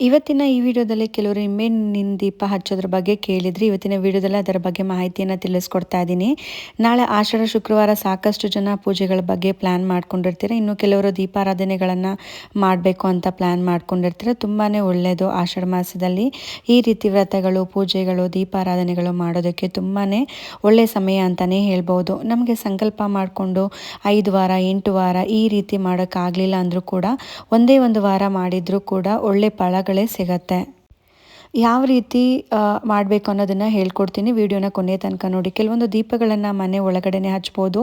ಇವತ್ತಿನ ಈ ವಿಡಿಯೋದಲ್ಲಿ ಕೆಲವರು ನಿಂಬೆಹಣ್ಣಿನ ದೀಪ ಹಚ್ಚೋದ್ರ ಬಗ್ಗೆ ಕೇಳಿದ್ರಿ. ಇವತ್ತಿನ ವಿಡಿಯೋದಲ್ಲಿ ಅದರ ಬಗ್ಗೆ ಮಾಹಿತಿಯನ್ನು ತಿಳಿಸ್ಕೊಡ್ತಾ ಇದ್ದೀನಿ. ನಾಳೆ ಆಷಾಢ, ಶುಕ್ರವಾರ ಸಾಕಷ್ಟು ಜನ ಪೂಜೆಗಳ ಬಗ್ಗೆ ಪ್ಲ್ಯಾನ್ ಮಾಡ್ಕೊಂಡಿರ್ತೀರ. ಇನ್ನು ಕೆಲವರು ದೀಪಾರಾಧನೆಗಳನ್ನು ಮಾಡಬೇಕು ಅಂತ ಪ್ಲ್ಯಾನ್ ಮಾಡ್ಕೊಂಡಿರ್ತೀರ. ತುಂಬಾ ಒಳ್ಳೆಯದು ಆಷಾಢ ಮಾಸದಲ್ಲಿ. ಈ ರೀತಿ ವ್ರತಗಳು, ಪೂಜೆಗಳು, ದೀಪಾರಾಧನೆಗಳು ಮಾಡೋದಕ್ಕೆ ತುಂಬಾ ಒಳ್ಳೆಯ ಸಮಯ ಅಂತಲೇ ಹೇಳ್ಬೋದು. ನಮಗೆ ಸಂಕಲ್ಪ ಮಾಡಿಕೊಂಡು ಐದು ವಾರ, ಎಂಟು ವಾರ ಈ ರೀತಿ ಮಾಡೋಕ್ಕಾಗಲಿಲ್ಲ ಅಂದರೂ ಕೂಡ, ಒಂದೇ ಒಂದು ವಾರ ಮಾಡಿದರೂ ಕೂಡ ಒಳ್ಳೆ ಫಲಗಳೇ ಸಿಗತ್ತೆ. ಯಾವ ರೀತಿ ಮಾಡಬೇಕು ಅನ್ನೋದನ್ನು ಹೇಳ್ಕೊಡ್ತೀನಿ ವಿಡಿಯೋನ ಕೊನೆ ತನಕ ನೋಡಿ. ಕೆಲವೊಂದು ದೀಪಗಳನ್ನು ಮನೆ ಒಳಗಡೆನೆ ಹಚ್ಬೋದು.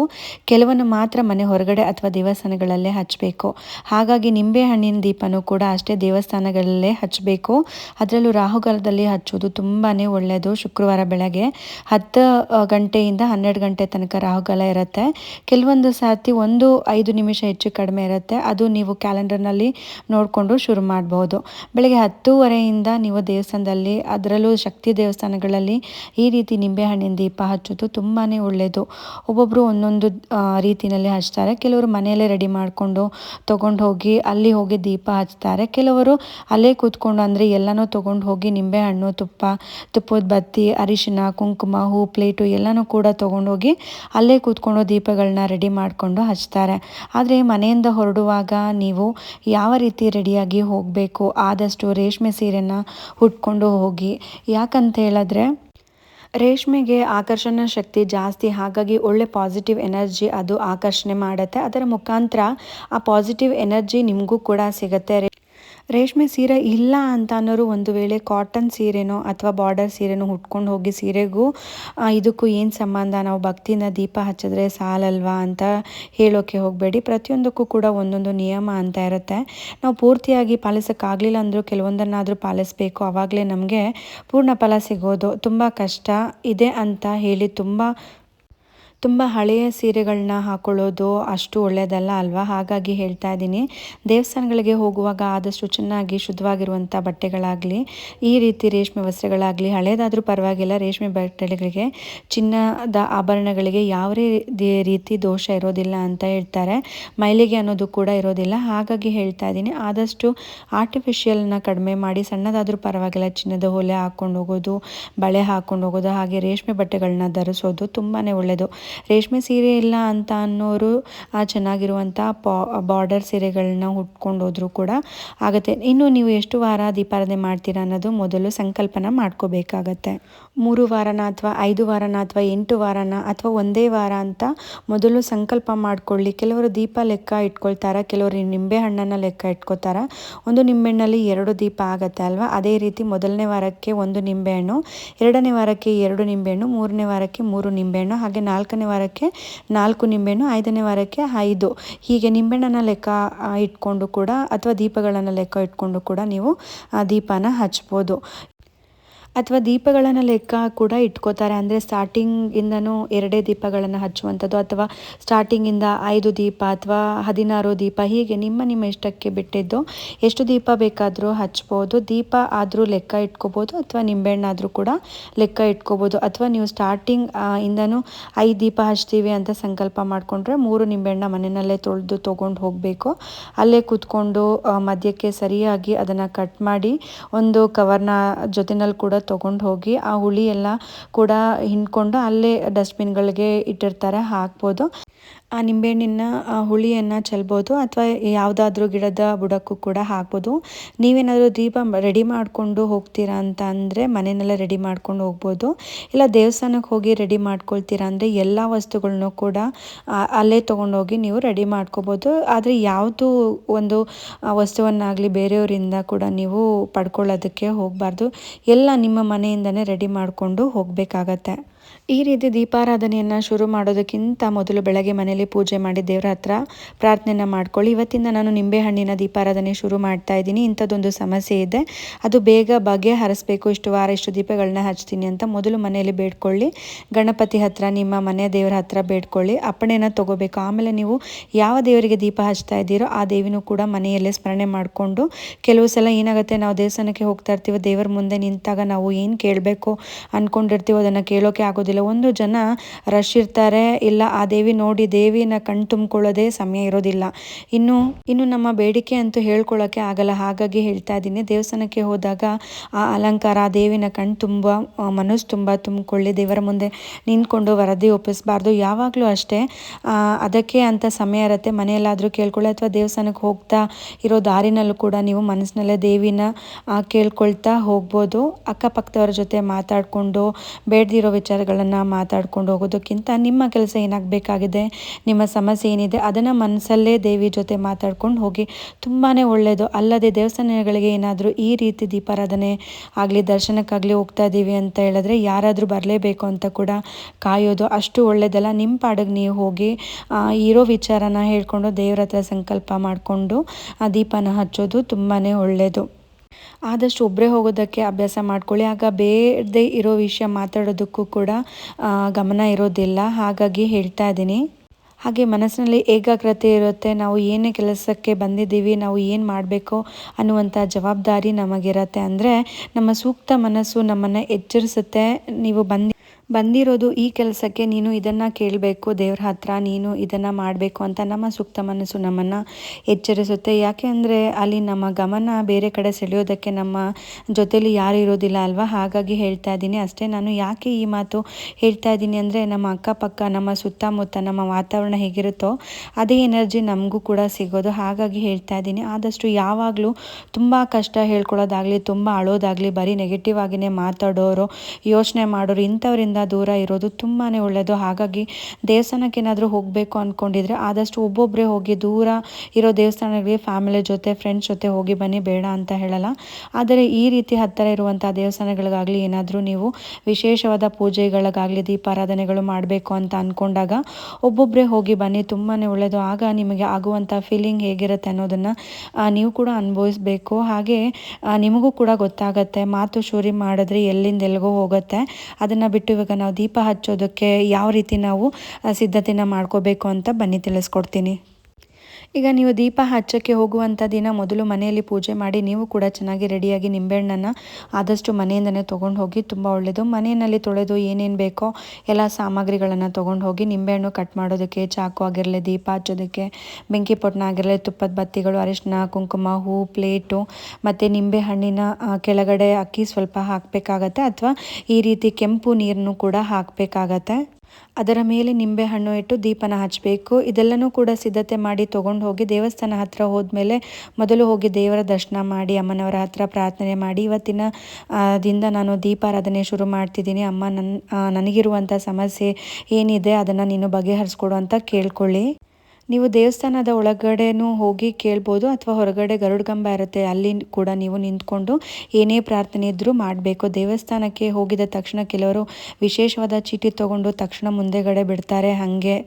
ಕೆಲವನ್ನು ಮಾತ್ರ ಮನೆ ಹೊರಗಡೆ ಅಥವಾ ದೇವಸ್ಥಾನಗಳಲ್ಲೇ ಹಚ್ಚಬೇಕು ಹಾಗಾಗಿ ನಿಂಬೆ ಹಣ್ಣಿನ ದೀಪನೂ ಕೂಡ ಅಷ್ಟೇ ದೇವಸ್ಥಾನಗಳಲ್ಲೇ ಹಚ್ಚಬೇಕು ಅದರಲ್ಲೂ ರಾಹುಕಾಲದಲ್ಲಿ ಹಚ್ಚೋದು ತುಂಬಾ ಒಳ್ಳೆಯದು ಶುಕ್ರವಾರ ಬೆಳಗ್ಗೆ. ಹತ್ತು ಗಂಟೆಯಿಂದ ಹನ್ನೆರಡು ಗಂಟೆ ತನಕ ರಾಹುಕಾಲ ಇರುತ್ತೆ. ಕೆಲವೊಂದು ಸಾತಿ ಒಂದು ಐದು ನಿಮಿಷ ಹೆಚ್ಚು ಕಡಿಮೆ ಇರುತ್ತೆ. ಅದು ನೀವು ಕ್ಯಾಲೆಂಡರ್ನಲ್ಲಿ ನೋಡಿಕೊಂಡು ಶುರು ಮಾಡ್ಬೋದು. ಬೆಳಗ್ಗೆ ಹತ್ತೂವರೆಯಿಂದ ನೀವು ದೇವಸ್ಥಾನ ದೇವಸ್ಥಾನದಲ್ಲಿ, ಅದರಲ್ಲೂ ಶಕ್ತಿ ದೇವಸ್ಥಾನಗಳಲ್ಲಿ ಈ ರೀತಿ ನಿಂಬೆಹಣ್ಣಿನ ದೀಪ ಹಚ್ಚೋದು ತುಂಬಾ ಒಳ್ಳೆಯದು ಒಬ್ಬೊಬ್ಬರು ಒಂದೊಂದು ರೀತಿಯಲ್ಲಿ ಹಚ್ತಾರೆ. ಕೆಲವರು ಮನೆಯಲ್ಲೇ ರೆಡಿ ಮಾಡಿಕೊಂಡು ತೊಗೊಂಡು ಹೋಗಿ, ಅಲ್ಲಿ ಹೋಗಿ ದೀಪ ಹಚ್ತಾರೆ. ಕೆಲವರು ಅಲ್ಲೇ ಕೂತ್ಕೊಂಡು ಅಂದರೆ ಎಲ್ಲನೂ ತೊಗೊಂಡು ಹೋಗಿ ನಿಂಬೆಹಣ್ಣು ತುಪ್ಪ, ತುಪ್ಪದ ಬತ್ತಿ, ಅರಿಶಿನ, ಕುಂಕುಮ, ಹೂ, ಪ್ಲೇಟು ಎಲ್ಲನೂ ಕೂಡ ತೊಗೊಂಡೋಗಿ ಅಲ್ಲೇ ಕೂತ್ಕೊಂಡು ದೀಪಗಳನ್ನ ರೆಡಿ ಮಾಡಿಕೊಂಡು ಹಚ್ತಾರೆ. ಆದರೆ ಮನೆಯಿಂದ ಹೊರಡುವಾಗ ನೀವು ಯಾವ ರೀತಿ ರೆಡಿಯಾಗಿ ಹೋಗಬೇಕು? ಆದಷ್ಟು ರೇಷ್ಮೆ ಸೀರೆನ ಉಟ್ಕೊಂಡು ಹೋಗಿ. ಯಾಕಂತ ಹೇಳಿದ್ರೆ, ರೇಷ್ಮೆಗೆ ಆಕರ್ಷಣ ಶಕ್ತಿ ಜಾಸ್ತಿ, ಹಾಗಾಗಿ ಒಳ್ಳೆ ಪಾಸಿಟಿವ್ ಎನರ್ಜಿ ಅದು ಆಕರ್ಷಣೆ ಮಾಡುತ್ತೆ. ಅದರ ಮುಖಾಂತರ ಆ ಪಾಸಿಟಿವ್ ಎನರ್ಜಿ ನಿಮಗೂ ಕೂಡ ಸಿಗುತ್ತೆ. ರೇಷ್ಮೆ ಸೀರೆ ಇಲ್ಲ ಅಂತ ಅನ್ನೋರು ಒಂದು ವೇಳೆ ಕಾಟನ್ ಸೀರೆನೋ ಅಥವಾ ಬಾರ್ಡರ್ ಸೀರೆನೋ ಉಟ್ಕೊಂಡು ಹೋಗಿ ಸೀರೆಗೂ ಇದಕ್ಕೂ ಏನು ಸಂಬಂಧ? ನಾವು ಭಕ್ತಿಯಿಂದ ದೀಪ ಹಚ್ಚಿದ್ರೆ ಸಾಲಲ್ವಾ ಅಂತ ಹೇಳೋಕ್ಕೆ ಹೋಗಬೇಡಿ. ಪ್ರತಿಯೊಂದಕ್ಕೂ ಕೂಡ ಒಂದೊಂದು ನಿಯಮ ಅಂತ ಇರುತ್ತೆ. ನಾವು ಪೂರ್ತಿಯಾಗಿ ಪಾಲಿಸೋಕ್ಕಾಗಲಿಲ್ಲ ಅಂದರೂ ಕೆಲವೊಂದನ್ನಾದರೂ ಪಾಲಿಸಬೇಕು. ಆವಾಗಲೇ ನಮಗೆ ಪೂರ್ಣ ಫಲ ಸಿಗೋದು ತುಂಬ ಕಷ್ಟ. ಇದೆ ಅಂತ ಹೇಳಿ ತುಂಬ ತುಂಬ ಹಳೆಯ ಸೀರೆಗಳನ್ನ ಹಾಕೊಳ್ಳೋದು ಅಷ್ಟು ಒಳ್ಳೆಯದಲ್ಲ ಅಲ್ವಾ? ಹಾಗಾಗಿ ಹೇಳ್ತಾ ಇದ್ದೀನಿ. ದೇವಸ್ಥಾನಗಳಿಗೆ ಹೋಗುವಾಗ ಆದಷ್ಟು ಚೆನ್ನಾಗಿ ಶುದ್ಧವಾಗಿರುವಂಥ ಬಟ್ಟೆಗಳಾಗಲಿ, ಈ ರೀತಿ ರೇಷ್ಮೆ ವಸ್ತ್ರಗಳಾಗಲಿ, ಹಳೇದಾದರೂ ಪರವಾಗಿಲ್ಲ, ರೇಷ್ಮೆ ಬಟ್ಟೆಗಳಿಗೆ ಚಿನ್ನದ ಆಭರಣಗಳಿಗೆ ಯಾವುದೇ ರೀತಿ ದೋಷ ಇರೋದಿಲ್ಲ ಅಂತ ಹೇಳ್ತಾರೆ. ಮೈಲಿಗೆ ಅನ್ನೋದು ಕೂಡ ಇರೋದಿಲ್ಲ. ಹಾಗಾಗಿ ಹೇಳ್ತಾ ಇದ್ದೀನಿ. ಆದಷ್ಟು ಆರ್ಟಿಫಿಷಿಯಲ್ನ ಕಡಿಮೆ ಮಾಡಿ, ಸಣ್ಣದಾದರೂ ಪರವಾಗಿಲ್ಲ, ಚಿನ್ನದ ಹೊಲೆ ಹಾಕ್ಕೊಂಡು ಹೋಗೋದು, ಬಳೆ ಹಾಕ್ಕೊಂಡು ಹೋಗೋದು, ಹಾಗೆ ರೇಷ್ಮೆ ಬಟ್ಟೆಗಳನ್ನ ಧರಿಸೋದು ತುಂಬಾ ಒಳ್ಳೆಯದು ರೇಷ್ಮೆ ಸೀರೆ ಇಲ್ಲ ಅಂತ ಅನ್ನೋರು ಚೆನ್ನಾಗಿರುವಂಥ ಪಾ ಬಾರ್ಡರ್ ಸೀರೆಗಳನ್ನ ಹೋದ್ರು ಕೂಡ ಆಗುತ್ತೆ. ಇನ್ನು ನೀವು ಎಷ್ಟು ವಾರ ದೀಪಾರಾಧನೆ ಮಾಡ್ತೀರಾ ಅನ್ನೋದು ಮೊದಲು ಸಂಕಲ್ಪನ ಮಾಡ್ಕೋಬೇಕಾಗತ್ತೆ. ಮೂರು ವಾರನ ಅಥವಾ ಐದು ವಾರನ ಅಥವಾ ಎಂಟು ವಾರನ ಅಥವಾ ಒಂದೇ ವಾರ ಅಂತ ಮೊದಲು ಸಂಕಲ್ಪ ಮಾಡ್ಕೊಳ್ಳಿ. ಕೆಲವರು ದೀಪ ಲೆಕ್ಕ ಇಟ್ಕೊಳ್ತಾರೆ, ಕೆಲವರು ನಿಂಬೆ ಹಣ್ಣನ್ನು ಲೆಕ್ಕ ಇಟ್ಕೋತಾರೆ ಒಂದು ನಿಂಬೆಹಣ್ಣಲ್ಲಿ ಎರಡು ದೀಪ ಆಗುತ್ತೆ ಅಲ್ವಾ? ಅದೇ ರೀತಿ ಮೊದಲನೇ ವಾರಕ್ಕೆ ಒಂದು ನಿಂಬೆಹಣ್ಣು, ಎರಡನೇ ವಾರಕ್ಕೆ ಎರಡು ನಿಂಬೆಹಣ್ಣು, ಮೂರನೇ ವಾರಕ್ಕೆ ಮೂರು ನಿಂಬೆಹಣ್ಣು, ಹಾಗೆ ನಾಲ್ಕನೇ ವಾರಕ್ಕೆ ನಾಲ್ಕು ನಿಂಬೆಹಣ್ಣು, ಐದನೇ ವಾರಕ್ಕೆ ಐದು. ಹೀಗೆ ನಿಂಬೆಹಣ್ಣನ್ನು ಲೆಕ್ಕ ಇಟ್ಕೊಂಡು ಕೂಡ ಅಥವಾ ದೀಪಗಳನ್ನು ಲೆಕ್ಕ ಇಟ್ಕೊಂಡು ಕೂಡ ನೀವು ದೀಪನ ಹಚ್ಬೋದು. ಅಥವಾ ದೀಪಗಳನ್ನು ಲೆಕ್ಕ ಕೂಡ ಇಟ್ಕೋತಾರೆ. ಅಂದರೆ ಸ್ಟಾರ್ಟಿಂಗಿಂದನೂ ಎರಡೇ ದೀಪಗಳನ್ನು ಹಚ್ಚುವಂಥದ್ದು, ಅಥವಾ ಸ್ಟಾರ್ಟಿಂಗಿಂದ ಐದು ದೀಪ ಅಥವಾ ಹದಿನಾರು ದೀಪ, ಹೀಗೆ ನಿಮ್ಮ ನಿಮ್ಮ ಇಷ್ಟಕ್ಕೆ ಬಿಟ್ಟಿದ್ದು ಎಷ್ಟು ದೀಪ ಬೇಕಾದರೂ ಹಚ್ಬೋದು. ದೀಪ ಆದರೂ ಲೆಕ್ಕ ಇಟ್ಕೋಬೋದು, ಅಥವಾ ನಿಂಬೆಹಣ್ಣಾದರೂ ಕೂಡ ಲೆಕ್ಕ ಇಟ್ಕೋಬೋದು. ಅಥವಾ ನೀವು ಸ್ಟಾರ್ಟಿಂಗ್ ಇಂದನೂ ಐದು ದೀಪ ಹಚ್ತೀವಿ ಅಂತ ಸಂಕಲ್ಪ ಮಾಡಿಕೊಂಡ್ರೆ ಮೂರು ನಿಂಬೆಹಣ್ಣ ಮನೆಯಲ್ಲೇ ತೊಳೆದು ತೊಗೊಂಡು ಹೋಗಬೇಕು. ಅಲ್ಲೇ ಕೂತ್ಕೊಂಡು ಮಧ್ಯಕ್ಕೆ ಸರಿಯಾಗಿ ಅದನ್ನು ಕಟ್ ಮಾಡಿ, ಒಂದು ಕವರ್ನ ಜೊತೆನಲ್ಲಿ ಕೂಡ ತೊಗೊಂಡು ಹೋಗಿ ಆ ಹುಳಿ ಎಲ್ಲ ಕೂಡ ಹಿಂಡ್ಕೊಂಡು ಅಲ್ಲೇ ಡಸ್ಟ್ಬಿನ್ಗಳಿಗೆ ಇಟ್ಟಿರ್ತಾರೆ ಹಾಕ್ಬೋದು. ಆ ನಿಂಬೆಹಣ್ಣಿನ ಹುಳಿಯನ್ನು ಚೆಲ್ಬೋದು ಅಥವಾ ಯಾವುದಾದ್ರೂ ಗಿಡದ ಬುಡಕ್ಕೂ ಕೂಡ ಹಾಕ್ಬೋದು. ನೀವೇನಾದರೂ ದೀಪ ರೆಡಿ ಮಾಡಿಕೊಂಡು ಹೋಗ್ತೀರಾ ಅಂತ ಅಂದರೆ ಮನೆಯಲ್ಲೇ ರೆಡಿ ಮಾಡ್ಕೊಂಡು ಹೋಗ್ಬೋದು. ಇಲ್ಲ ದೇವಸ್ಥಾನಕ್ಕೆ ಹೋಗಿ ರೆಡಿ ಮಾಡ್ಕೊಳ್ತೀರಾ ಅಂದರೆ ಎಲ್ಲ ವಸ್ತುಗಳನ್ನೂ ಕೂಡ ಅಲ್ಲೇ ತೊಗೊಂಡೋಗಿ ನೀವು ರೆಡಿ ಮಾಡ್ಕೋಬೋದು. ಆದರೆ ಯಾವುದು ಒಂದು ವಸ್ತುವನ್ನಾಗಲಿ ಬೇರೆಯವರಿಂದ ಕೂಡ ನೀವು ಪಡ್ಕೊಳ್ಳೋದಕ್ಕೆ ಹೋಗಬಾರ್ದು. ಎಲ್ಲ ನಿಮ್ಮ ಮನೆಯಿಂದನೇ ರೆಡಿ ಮಾಡಿಕೊಂಡು ಹೋಗಬೇಕಾಗತ್ತೆ. ಈ ರೀತಿ ದೀಪಾರಾಧನೆಯನ್ನು ಶುರು ಮಾಡೋದಕ್ಕಿಂತ ಮೊದಲು ಬೆಳಗ್ಗೆ ಮನೆಯಲ್ಲಿ ಪೂಜೆ ಮಾಡಿ ದೇವರ ಹತ್ರ ಪ್ರಾರ್ಥನೆನ ಮಾಡ್ಕೊಳ್ಳಿ. ಇವತ್ತಿಂದ ನಾನು ನಿಂಬೆಹಣ್ಣಿನ ದೀಪಾರಾಧನೆ ಶುರು ಮಾಡ್ತಾ ಇದ್ದೀನಿ. ಇಂಥದ್ದೊಂದು ಸಮಸ್ಯೆ ಇದೆ. ಅದು ಬೇಗ ಬಗೆಹರಿಸ್ಬೇಕು. ಇಷ್ಟು ವಾರ ಇಷ್ಟು ದೀಪಗಳನ್ನ ಹಚ್ತೀನಿ ಅಂತ ಮೊದಲು ಮನೆಯಲ್ಲಿ ಬೇಡ್ಕೊಳ್ಳಿ. ಗಣಪತಿ ಹತ್ರ, ನಿಮ್ಮ ಮನೆ ದೇವರ ಹತ್ರ ಬೇಡ್ಕೊಳ್ಳಿ. ಅಪ್ಪಣೆನ ತಗೋಬೇಕು. ಆಮೇಲೆ ನೀವು ಯಾವ ದೇವರಿಗೆ ದೀಪ ಹಚ್ತಾ ಇದ್ದೀರೋ ಆ ದೇವಿನೂ ಕೂಡ ಮನೆಯಲ್ಲೇ ಸ್ಮರಣೆ ಮಾಡಿಕೊಂಡು ಕೆಲವು ಸಲ ಏನಾಗುತ್ತೆ, ನಾವು ದೇವಸ್ಥಾನಕ್ಕೆ ಹೋಗ್ತಾ ಇರ್ತೀವಿ, ದೇವರ ಮುಂದೆ ನಿಂತಾಗ ನಾವು ಏನು ಕೇಳಬೇಕು ಅಂದ್ಕೊಂಡಿರ್ತೀವೋ ಅದನ್ನು ಕೇಳೋಕೆ ಆಗೋದಿಲ್ಲ. ಒಂದು ಜನ ರಶ್ ಇರ್ತಾರೆ, ಇಲ್ಲ ಆ ದೇವಿ ನೋಡಿ ದೇವಿನ ಕಣ್ ತುಂಬಿಕೊಳ್ಳೋದೇ ಸಮಯ ಇರೋದಿಲ್ಲ. ಇನ್ನು ಇನ್ನು ನಮ್ಮ ಬೇಡಿಕೆ ಅಂತೂ ಹೇಳ್ಕೊಳ್ಳೋಕ್ಕೆ ಆಗಲ್ಲ. ಹಾಗಾಗಿ ಹೇಳ್ತಾ ಇದ್ದೀನಿ, ದೇವಸ್ಥಾನಕ್ಕೆ ಹೋದಾಗ ಆ ಅಲಂಕಾರ, ಆ ದೇವಿನ ಕಣ್ ತುಂಬ ಮನಸ್ಸು ತುಂಬ ತುಂಬಿಕೊಳ್ಳಿ. ದೇವರ ಮುಂದೆ ನಿಂತ್ಕೊಂಡು ವರದಿ ಒಪ್ಪಿಸಬಾರ್ದು. ಯಾವಾಗಲೂ ಅಷ್ಟೇ ಅದಕ್ಕೆ ಅಂತ ಸಮಯ ಇರುತ್ತೆ. ಮನೆಯಲ್ಲಾದರೂ ಕೇಳ್ಕೊಳ್ಳಿ. ಅಥವಾ ದೇವಸ್ಥಾನಕ್ಕೆ ಹೋಗ್ತಾ ಇರೋ ದಾರಿನಲ್ಲೂ ಕೂಡ ನೀವು ಮನಸ್ಸಿನಲ್ಲೇ ದೇವಿನ ಕೇಳ್ಕೊಳ್ತಾ ಹೋಗ್ಬೋದು. ಅಕ್ಕಪಕ್ಕದವ್ರ ಜೊತೆ ಮಾತಾಡಿಕೊಂಡು, ಬೇಡದಿರೋ ವಿಚಾರಗಳನ್ನು ಮಾತಾಡ್ಕೊಂಡು ಹೋಗೋದಕ್ಕಿಂತ ನಿಮ್ಮ ಕೆಲಸ ಏನಾಗಬೇಕಾಗಿದೆ? ನಿಮ್ಮ ಸಮಸ್ಯೆ ಏನಿದೆ? ಅದನ್ನು ಮನಸ್ಸಲ್ಲೇ ದೇವಿ ಜೊತೆ ಮಾತಾಡ್ಕೊಂಡು ಹೋಗಿ ತುಂಬಾ ಒಳ್ಳೆಯದು ಅಲ್ಲದೆ ದೇವಸ್ಥಾನಗಳಿಗೆ ಏನಾದರೂ ಈ ರೀತಿ ದೀಪಾರಾಧನೆ ಆಗಲಿ, ದರ್ಶನಕ್ಕಾಗಲಿ ಹೋಗ್ತಾ ಇದ್ದೀವಿ ಅಂತ ಹೇಳಿದ್ರೆ ಯಾರಾದರೂ ಬರಲೇಬೇಕು ಅಂತ ಕೂಡ ಕಾಯೋದು ಅಷ್ಟು ಒಳ್ಳೆಯದಲ್ಲ ನಿಮ್ಮ ಪಾಡಿಗೆ ನೀವು ಹೋಗಿ ಇರೋ ವಿಚಾರನ ಹೇಳ್ಕೊಂಡು ದೇವ್ರ ಹತ್ರ ಸಂಕಲ್ಪ ಮಾಡಿಕೊಂಡು, ಆ, ದೀಪನ ಹಚ್ಚೋದು ತುಂಬಾ ಒಳ್ಳೆಯದು ಆದಷ್ಟು ಒಬ್ಬರೇ ಹೋಗೋದಕ್ಕೆ ಅಭ್ಯಾಸ ಮಾಡ್ಕೊಳ್ಳಿ. ಆಗ ಬೇಡದೇ ಇರೋ ವಿಷಯ ಮಾತಾಡೋದಕ್ಕೂ ಕೂಡ ಗಮನ ಇರೋದಿಲ್ಲ. ಹಾಗಾಗಿ ಹೇಳ್ತಾ ಇದ್ದೀನಿ. ಹಾಗೆ ಮನಸ್ಸಿನಲ್ಲಿ ಏಕಾಗ್ರತೆ ಇರುತ್ತೆ. ನಾವು ಏನೇ ಕೆಲಸಕ್ಕೆ ಬಂದಿದ್ದೀವಿ, ನಾವು ಏನು ಮಾಡಬೇಕು ಅನ್ನುವಂಥ ಜವಾಬ್ದಾರಿ ನಮಗಿರತ್ತೆ. ಅಂದರೆ ನಮ್ಮ ಸೂಕ್ತ ಮನಸ್ಸು ನಮ್ಮನ್ನು ಎಚ್ಚರಿಸುತ್ತೆ. ನೀವು ಬಂದು ಬಂದಿರೋದು ಈ ಕೆಲಸಕ್ಕೆ ನೀನು ಇದನ್ನು ಕೇಳಬೇಕು, ದೇವ್ರ ಹತ್ರ ನೀನು ಇದನ್ನು ಮಾಡಬೇಕು ಅಂತ ನಮ್ಮ ಸೂಕ್ತ ಮನಸ್ಸು ನಮ್ಮನ್ನು ಎಚ್ಚರಿಸುತ್ತೆ. ಯಾಕೆ ಅಂದರೆ ಅಲ್ಲಿ ನಮ್ಮ ಗಮನ ಬೇರೆ ಕಡೆ ಸೆಳೆಯೋದಕ್ಕೆ ನಮ್ಮ ಜೊತೇಲಿ ಯಾರು ಇರೋದಿಲ್ಲ ಅಲ್ವಾ? ಹಾಗಾಗಿ ಹೇಳ್ತಾ ಇದ್ದೀನಿ. ಅಷ್ಟೇ ನಾನು ಯಾಕೆ ಈ ಮಾತು ಹೇಳ್ತಾ ಇದ್ದೀನಿ ಅಂದರೆ ನಮ್ಮ ಅಕ್ಕಪಕ್ಕ, ನಮ್ಮ ಸುತ್ತಮುತ್ತ, ನಮ್ಮ ವಾತಾವರಣ ಹೇಗಿರುತ್ತೋ ಅದೇ ಎನರ್ಜಿ ನಮಗೂ ಕೂಡ ಸಿಗೋದು. ಹಾಗಾಗಿ ಹೇಳ್ತಾ ಇದ್ದೀನಿ. ಆದಷ್ಟು ಯಾವಾಗಲೂ ತುಂಬ ಕಷ್ಟ ಹೇಳ್ಕೊಳ್ಳೋದಾಗಲಿ, ತುಂಬ ಅಳೋದಾಗಲಿ, ಬರೀ ನೆಗೆಟಿವ್ ಆಗಿನೇ ಮಾತಾಡೋರು, ಯೋಚನೆ ಮಾಡೋರು ಇಂಥವರಿಂದ ದೂರ ಇರೋದು ತುಂಬಾ ಒಳ್ಳೆಯದು ಹಾಗಾಗಿ ದೇವಸ್ಥಾನಕ್ಕೆ ಏನಾದರೂ ಹೋಗಬೇಕು ಅಂದ್ಕೊಂಡಿದ್ರೆ ಆದಷ್ಟು ಒಬ್ಬೊಬ್ಬರೇ ಹೋಗಿ ದೂರ ಇರೋ ದೇವಸ್ಥಾನಗಳಿಗೆ ಫ್ಯಾಮಿಲಿ ಜೊತೆ, ಫ್ರೆಂಡ್ಸ್ ಜೊತೆ ಹೋಗಿ ಬನ್ನಿ, ಬೇಡ ಅಂತ ಹೇಳಲ್ಲ. ಆದರೆ ಈ ರೀತಿ ಹತ್ತಿರ ಇರುವಂಥ ದೇವಸ್ಥಾನಗಳಿಗಾಗಲಿ ಏನಾದರೂ ನೀವು ವಿಶೇಷವಾದ ಪೂಜೆಗಳಿಗಾಗಲಿ, ದೀಪಾರಾಧನೆಗಳು ಮಾಡಬೇಕು ಅಂತ ಅಂದ್ಕೊಂಡಾಗ ಒಬ್ಬೊಬ್ಬರೇ ಹೋಗಿ ಬನ್ನಿ ತುಂಬಾ ಒಳ್ಳೆಯದು ಆಗ ನಿಮಗೆ ಆಗುವಂಥ ಫೀಲಿಂಗ್ ಹೇಗಿರುತ್ತೆ ಅನ್ನೋದನ್ನು ನೀವು ಕೂಡ ಅನುಭವಿಸಬೇಕು. ಹಾಗೆ ನಿಮಗೂ ಕೂಡ ಗೊತ್ತಾಗುತ್ತೆ. ಮಾತು ಶೂರಿ ಮಾಡಿದ್ರೆ ಎಲ್ಲಿಂದ ಎಲ್ಲಿಗೋ ಹೋಗುತ್ತೆ. ಅದನ್ನು ಬಿಟ್ಟು ನಾವು ದೀಪ ಹಚ್ಚೋದಕ್ಕೆ ಯಾವ ರೀತಿ ನಾವು ಸಿದ್ಧತೆನ ಮಾಡ್ಕೋಬೇಕು ಅಂತ ಬನ್ನಿ ತಿಳಿಸ್ಕೊಡ್ತೀನಿ. ಈಗ ನೀವು ದೀಪ ಹಚ್ಚಕ್ಕೆ ಹೋಗುವಂಥ ದಿನ ಮೊದಲು ಮನೆಯಲ್ಲಿ ಪೂಜೆ ಮಾಡಿ ನೀವು ಕೂಡ ಚೆನ್ನಾಗಿ ರೆಡಿಯಾಗಿ ನಿಂಬೆಹಣ್ಣನ್ನು ಆದಷ್ಟು ಮನೆಯಿಂದನೇ ತೊಗೊಂಡು ಹೋಗಿ ತುಂಬ ಒಳ್ಳೆಯದು ಮನೆಯಲ್ಲಿ ತೊಳೆದು ಏನೇನು ಬೇಕೋ ಎಲ್ಲ ಸಾಮಗ್ರಿಗಳನ್ನು ತೊಗೊಂಡು ಹೋಗಿ ನಿಂಬೆಹಣ್ಣು ಕಟ್ ಮಾಡೋದಕ್ಕೆ, ಚಾಕು ಆಗಿರಲಿ, ದೀಪ ಹಚ್ಚೋದಕ್ಕೆ, ಬೆಂಕಿ ಪೊಟ್ಟಣ ಆಗಿರಲಿ, ತುಪ್ಪದ ಬತ್ತಿಗಳು ಅರಿಶಿನ ಕುಂಕುಮ, ಹೂ, ಪ್ಲೇಟು ಮತ್ತು ನಿಂಬೆ ಹಣ್ಣಿನ ಕೆಳಗಡೆ ಅಕ್ಕಿ ಸ್ವಲ್ಪ ಹಾಕಬೇಕಾಗತ್ತೆ ಅಥವಾ ಈ ರೀತಿ ಕೆಂಪು ನೀರನ್ನು ಕೂಡ ಹಾಕಬೇಕಾಗತ್ತೆ. ಅದರ ಮೇಲೆ ನಿಂಬೆ ಹಣ್ಣು ಇಟ್ಟು ದೀಪನ ಹಚ್ಚಬೇಕು ಇದೆಲ್ಲನೂ ಕೂಡ ಸಿದ್ಧತೆ ಮಾಡಿ ತೊಗೊಂಡು ಹೋಗಿ ದೇವಸ್ಥಾನ ಹತ್ರ ಹೋದ್ಮೇಲೆ ಮೊದಲು ಹೋಗಿ ದೇವರ ದರ್ಶನ ಮಾಡಿ, ಅಮ್ಮನವರ ಹತ್ರ ಪ್ರಾರ್ಥನೆ ಮಾಡಿ. ಇವತ್ತಿನ ದಿಂದ ನಾನು ದೀಪಾರಾಧನೆ ಶುರು ಮಾಡ್ತಿದ್ದೀನಿ. ಅಮ್ಮ ನನ್ನ ನನಗಿರುವಂಥ ಸಮಸ್ಯೆ ಏನಿದೆ ಅದನ್ನು ನೀನು ಬಗೆಹರಿಸ್ಕೊಡು ಅಂತ ಕೇಳ್ಕೊಳ್ಳಿ. ನೀವು ದೇವಸ್ಥಾನದ ಒಳಗಡೆನೂ ಹೋಗಿ ಕೇಳ್ಬೋದು ಅಥವಾ ಹೊರಗಡೆ ಗರುಡ್ಗಂಬ ಇರುತ್ತೆ, ಅಲ್ಲಿ ಕೂಡ ನೀವು ನಿಂತ್ಕೊಂಡು ಏನೇ ಪ್ರಾರ್ಥನೆ ಇದ್ದರೂ ಮಾಡಬೇಕು. ದೇವಸ್ಥಾನಕ್ಕೆ ಹೋಗಿದ ತಕ್ಷಣ ಕೆಲವರು ವಿಶೇಷವಾದ ಚೀಟಿ ತಗೊಂಡು ತಕ್ಷಣ ಮುಂದೆಗಡೆ ಬಿಡ್ತಾರೆ, ಹಾಗೆ.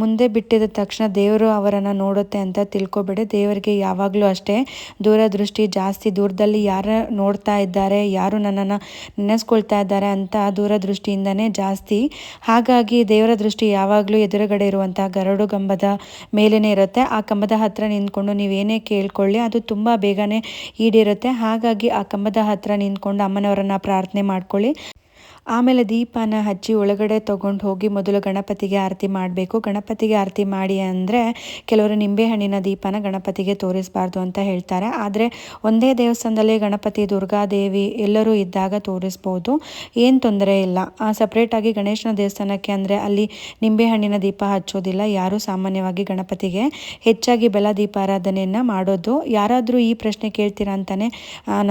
ಮುಂದೆ ಬಿಟ್ಟಿದ ತಕ್ಷಣ ದೇವರು ಅವರನ್ನು ನೋಡುತ್ತೆ ಅಂತ ತಿಳ್ಕೊಬೇಡಿ. ದೇವರಿಗೆ ಯಾವಾಗಲೂ ಅಷ್ಟೇ ದೂರದೃಷ್ಟಿ ಜಾಸ್ತಿ, ದೂರದಲ್ಲಿ ಯಾರು ನೋಡ್ತಾ ಇದ್ದಾರೆ, ಯಾರು ನನ್ನನ್ನು ನೆನೆಸ್ಕೊಳ್ತಾ ಇದ್ದಾರೆ ಅಂತ ದೂರದೃಷ್ಟಿಯಿಂದನೇ ಜಾಸ್ತಿ. ಹಾಗಾಗಿ ದೇವರ ದೃಷ್ಟಿ ಯಾವಾಗಲೂ ಎದುರುಗಡೆ ಇರುವಂಥ ಗರಡು ಕಂಬದ ಮೇಲೇ ಇರುತ್ತೆ. ಆ ಕಂಬದ ಹತ್ರ ನಿಂತ್ಕೊಂಡು ನೀವೇನೇ ಕೇಳ್ಕೊಳ್ಳಿ, ಅದು ತುಂಬ ಬೇಗನೆ ಈಡಿರುತ್ತೆ. ಹಾಗಾಗಿ ಆ ಕಂಬದ ಹತ್ರ ನಿಂತ್ಕೊಂಡು ಅಮ್ಮನವರನ್ನು ಪ್ರಾರ್ಥನೆ ಮಾಡ್ಕೊಳ್ಳಿ. ಆಮೇಲೆ ದೀಪನ ಹಚ್ಚಿ ಒಳಗಡೆ ತೊಗೊಂಡು ಹೋಗಿ ಮೊದಲು ಗಣಪತಿಗೆ ಆರತಿ ಮಾಡಬೇಕು. ಗಣಪತಿಗೆ ಆರತಿ ಮಾಡಿ ಅಂದರೆ ಕೆಲವರು ನಿಂಬೆಹಣ್ಣಿನ ದೀಪನ ಗಣಪತಿಗೆ ತೋರಿಸಬಾರ್ದು ಅಂತ ಹೇಳ್ತಾರೆ. ಆದರೆ ಒಂದೇ ದೇವಸ್ಥಾನದಲ್ಲಿ ಗಣಪತಿ ದುರ್ಗಾದೇವಿ ಎಲ್ಲರೂ ಇದ್ದಾಗ ತೋರಿಸ್ಬೋದು. ಏನು ತೊಂದರೆ ಇಲ್ಲ. ಸಪ್ರೇಟಾಗಿ ಗಣೇಶನ ದೇವಸ್ಥಾನಕ್ಕೆ ಅಂದರೆ ಅಲ್ಲಿ ನಿಂಬೆಹಣ್ಣಿನ ದೀಪ ಹಚ್ಚೋದಿಲ್ಲ. ಯಾರೂ ಸಾಮಾನ್ಯವಾಗಿ ಗಣಪತಿಗೆ ಹೆಚ್ಚಾಗಿ ಬೆಲ ದೀಪಾರಾಧನೆಯನ್ನು ಮಾಡೋದು. ಯಾರಾದರೂ ಈ ಪ್ರಶ್ನೆ ಕೇಳ್ತೀರಾ ಅಂತಲೇ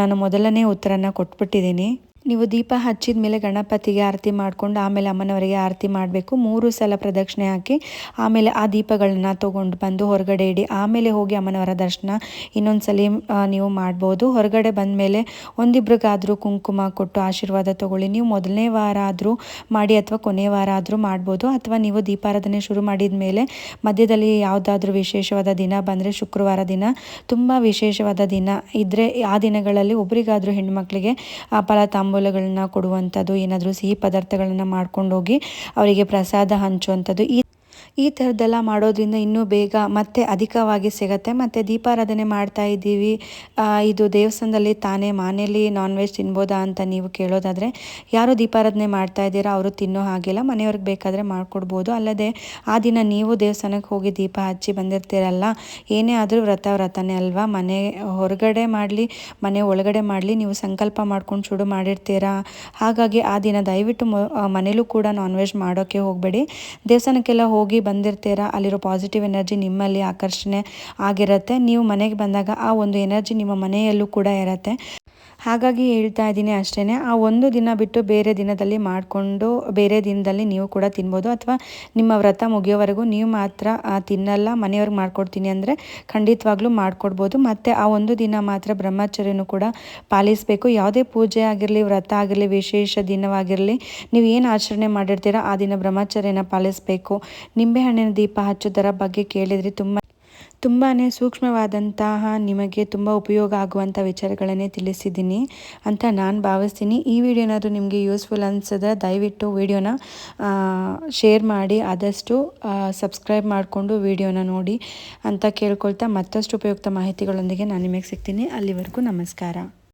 ನಾನು ಮೊದಲನೇ ಉತ್ತರನ ಕೊಟ್ಬಿಟ್ಟಿದ್ದೀನಿ. ನೀವು ದೀಪ ಹಚ್ಚಿದ ಮೇಲೆ ಗಣಪತಿಗೆ ಆರತಿ ಮಾಡಿಕೊಂಡು ಆಮೇಲೆ ಅಮ್ಮನವರಿಗೆ ಆರತಿ ಮಾಡಬೇಕು. ಮೂರು ಸಲ ಪ್ರದಕ್ಷಿಣೆ ಹಾಕಿ ಆಮೇಲೆ ಆ ದೀಪಗಳನ್ನ ತೊಗೊಂಡು ಬಂದು ಹೊರಗಡೆ ಇಡಿ. ಆಮೇಲೆ ಹೋಗಿ ಅಮ್ಮನವರ ದರ್ಶನ. ಇನ್ನೊಂದು ಸಲ ನೀವು ಮಾಡ್ಬೋದು. ಹೊರಗಡೆ ಬಂದ ಮೇಲೆ ಒಂದಿಬ್ರಿಗಾದರೂ ಕುಂಕುಮ ಕೊಟ್ಟು ಆಶೀರ್ವಾದ ತಗೊಳ್ಳಿ. ನೀವು ಮೊದಲನೇ ವಾರ ಆದರೂ ಮಾಡಿ ಅಥವಾ ಕೊನೆಯ ವಾರ ಆದರೂ ಮಾಡ್ಬೋದು. ಅಥವಾ ನೀವು ದೀಪಾರಾಧನೆ ಶುರು ಮಾಡಿದ ಮೇಲೆ ಮಧ್ಯದಲ್ಲಿ ಯಾವುದಾದ್ರೂ ವಿಶೇಷವಾದ ದಿನ ಬಂದರೆ ಶುಕ್ರವಾರ ದಿನ, ತುಂಬ ವಿಶೇಷವಾದ ದಿನ ಇದ್ದರೆ ಆ ದಿನಗಳಲ್ಲಿ ಒಬ್ರಿಗಾದರೂ ಹೆಣ್ಮಕ್ಳಿಗೆ ಫಲ ತಾಂಬೂಲಗಳನ್ನ ಕೊಡುವಂಥದ್ದು ಏನಾದರೂ ಸಿಹಿ ಪದಾರ್ಥಗಳನ್ನ ಮಾಡ್ಕೊಂಡು ಹೋಗಿ ಅವರಿಗೆ ಪ್ರಸಾದ ಹಂಚುವಂಥದ್ದು ಈ ಈ ಥರದ್ದೆಲ್ಲ ಮಾಡೋದ್ರಿಂದ ಇನ್ನೂ ಬೇಗ ಮತ್ತೆ ಅಧಿಕವಾಗಿ ಸಿಗತ್ತೆ. ಮತ್ತು ದೀಪಾರಾಧನೆ ಮಾಡ್ತಾ ಇದ್ದೀವಿ. ಇದು ದೇವಸ್ಥಾನದಲ್ಲಿ ತಾನೇ ಮನೆಯಲ್ಲಿ ನಾನ್ ವೆಜ್ ತಿನ್ಬೋದಾ ಅಂತ ನೀವು ಕೇಳೋದಾದರೆ, ಯಾರು ದೀಪಾರಾಧನೆ ಮಾಡ್ತಾ ಇದ್ದೀರಾ ಅವರು ತಿನ್ನೋ ಹಾಗಿಲ್ಲ. ಮನೆಯವ್ರಿಗೆ ಬೇಕಾದರೆ ಮಾಡಿಕೊಡ್ಬೋದು. ಅಲ್ಲದೆ, ಆ ದಿನ ನೀವು ದೇವಸ್ಥಾನಕ್ಕೆ ಹೋಗಿ ದೀಪ ಹಚ್ಚಿ ಬಂದಿರ್ತೀರಲ್ಲ, ಏನೇ ಆದರೂ ವ್ರತ ವ್ರತನೇ ಅಲ್ವಾ? ಮನೆ ಹೊರಗಡೆ ಮಾಡಲಿ, ಮನೆ ಒಳಗಡೆ ಮಾಡಲಿ, ನೀವು ಸಂಕಲ್ಪ ಮಾಡ್ಕೊಂಡು ಶುರು ಮಾಡಿರ್ತೀರಾ? ಹಾಗಾಗಿ ಆ ದಿನ ದಯವಿಟ್ಟು ಮನೇಲೂ ಕೂಡ ನಾನ್ ವೆಜ್ ಮಾಡೋಕ್ಕೆ ಹೋಗಬೇಡಿ. ದೇವಸ್ಥಾನಕ್ಕೆಲ್ಲ ಹೋಗಿ ಬಂದಿರ್ತೀರಾ? ಅಲ್ಲಿರೋ ಪಾಸಿಟಿವ್ ಎನರ್ಜಿ ನಿಮ್ಮಲ್ಲಿ ಆಕರ್ಷಣೆ ಆಗಿರುತ್ತೆ. ನೀವು ಮನೆಗೆ ಬಂದಾಗ ಆ ಒಂದು ಎನರ್ಜಿ ನಿಮ್ಮ ಮನೆಯಲ್ಲೂ ಕೂಡ ಇರುತ್ತೆ. ಹಾಗಾಗಿ ಹೇಳ್ತಾ ಇದ್ದೀನಿ ಅಷ್ಟೇ ಆ ಒಂದು ದಿನ ಬಿಟ್ಟು ಬೇರೆ ದಿನದಲ್ಲಿ ಮಾಡಿಕೊಂಡು, ಬೇರೆ ದಿನದಲ್ಲಿ ನೀವು ಕೂಡ ತಿನ್ಬೋದು. ಅಥವಾ ನಿಮ್ಮ ವ್ರತ ಮುಗಿಯೋವರೆಗೂ ನೀವು ಮಾತ್ರ ತಿನ್ನಲ್ಲ, ಮನೆಯವ್ರಿಗೆ ಮಾಡ್ಕೊಡ್ತೀನಿ ಅಂದರೆ ಖಂಡಿತವಾಗ್ಲೂ ಮಾಡಿಕೊಡ್ಬೋದು. ಮತ್ತು ಆ ಒಂದು ದಿನ ಮಾತ್ರ ಬ್ರಹ್ಮಚರ್ಯನೂ ಕೂಡ ಪಾಲಿಸಬೇಕು. ಯಾವುದೇ ಪೂಜೆ ಆಗಿರಲಿ, ವ್ರತ ಆಗಿರಲಿ, ವಿಶೇಷ ದಿನವಾಗಿರಲಿ, ನೀವು ಏನು ಆಚರಣೆ ಮಾಡಿರ್ತೀರ ಆ ದಿನ ಬ್ರಹ್ಮಚರ್ಯನ ಪಾಲಿಸಬೇಕು. ನಿಂಬೆಹಣ್ಣಿನ ದೀಪ ಹಚ್ಚೋದರ ಬಗ್ಗೆ ಕೇಳಿದರೆ ತುಂಬ ತುಂಬಾ ಸೂಕ್ಷ್ಮವಾದಂತಹ ನಿಮಗೆ ತುಂಬ ಉಪಯೋಗ ಆಗುವಂಥ ವಿಚಾರಗಳನ್ನೇ ತಿಳಿಸಿದ್ದೀನಿ ಅಂತ ನಾನು ಭಾವಿಸ್ತೀನಿ. ಈ ವಿಡಿಯೋ ಏನಾದರೂ ನಿಮಗೆ ಯೂಸ್ಫುಲ್ ಅನಿಸಿದ್ರೆ ದಯವಿಟ್ಟು ವಿಡಿಯೋನ ಶೇರ್ ಮಾಡಿ, ಆದಷ್ಟು ಸಬ್ಸ್ಕ್ರೈಬ್ ಮಾಡಿಕೊಂಡು ವಿಡಿಯೋನ ನೋಡಿ ಅಂತ ಕೇಳ್ಕೊಳ್ತಾ ಮತ್ತಷ್ಟು ಉಪಯುಕ್ತ ಮಾಹಿತಿಗಳೊಂದಿಗೆ ನಾನು ನಿಮಗೆ ಸಿಗ್ತೀನಿ. ಅಲ್ಲಿವರೆಗೂ ನಮಸ್ಕಾರ.